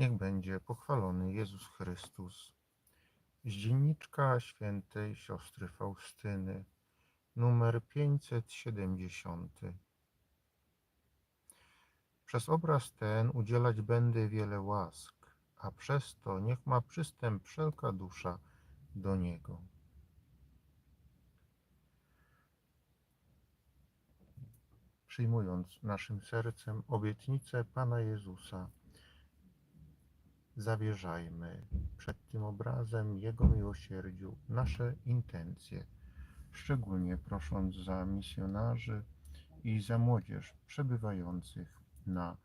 Niech będzie pochwalony Jezus Chrystus. Z dzienniczka świętej siostry Faustyny, numer 570. Przez obraz ten udzielać będę wiele łask, a przez to niech ma przystęp wszelka dusza do Niego. Przyjmując naszym sercem obietnicę Pana Jezusa, zawierzajmy przed tym obrazem Jego miłosierdziu nasze intencje, szczególnie prosząc za misjonarzy i za młodzież przebywających na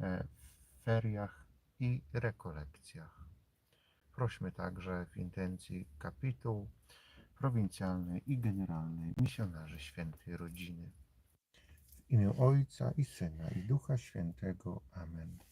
e, feriach i rekolekcjach. Prośmy także w intencji kapituł prowincjalnej i generalnej misjonarzy świętej rodziny. W imię Ojca i Syna i Ducha Świętego. Amen.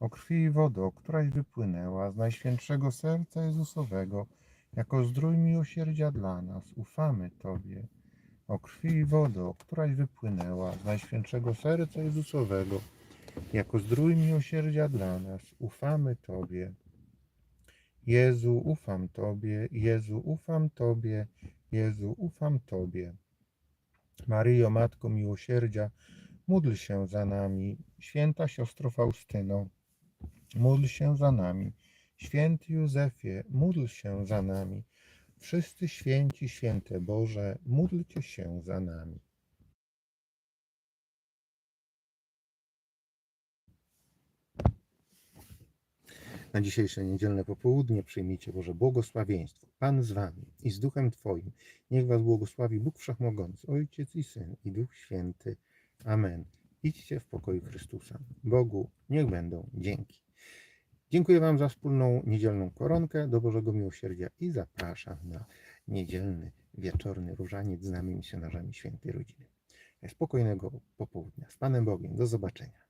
O krwi i wodo, któraś wypłynęła z Najświętszego Serca Jezusowego, jako zdrój miłosierdzia dla nas, ufamy Tobie. O krwi i wodo, któraś wypłynęła z Najświętszego Serca Jezusowego, jako zdrój miłosierdzia dla nas, ufamy Tobie. Jezu, ufam Tobie, Jezu, ufam Tobie, Jezu, ufam Tobie. Maryjo, Matko Miłosierdzia, módl się za nami. Święta siostro Faustyno, módl się za nami. Święty Józefie, módl się za nami. Wszyscy święci, święte Boże, módlcie się za nami. Na dzisiejsze niedzielne popołudnie przyjmijcie Boże błogosławieństwo. Pan z wami i z duchem Twoim. Niech was błogosławi Bóg Wszechmogący, Ojciec i Syn i Duch Święty. Amen. Idźcie w pokoju Chrystusa. Bogu niech będą dzięki. Dziękuję Wam za wspólną niedzielną koronkę do Bożego Miłosierdzia i zapraszam na niedzielny wieczorny różaniec z nami misjonarzami Świętej Rodziny. Spokojnego popołudnia. Z Panem Bogiem. Do zobaczenia.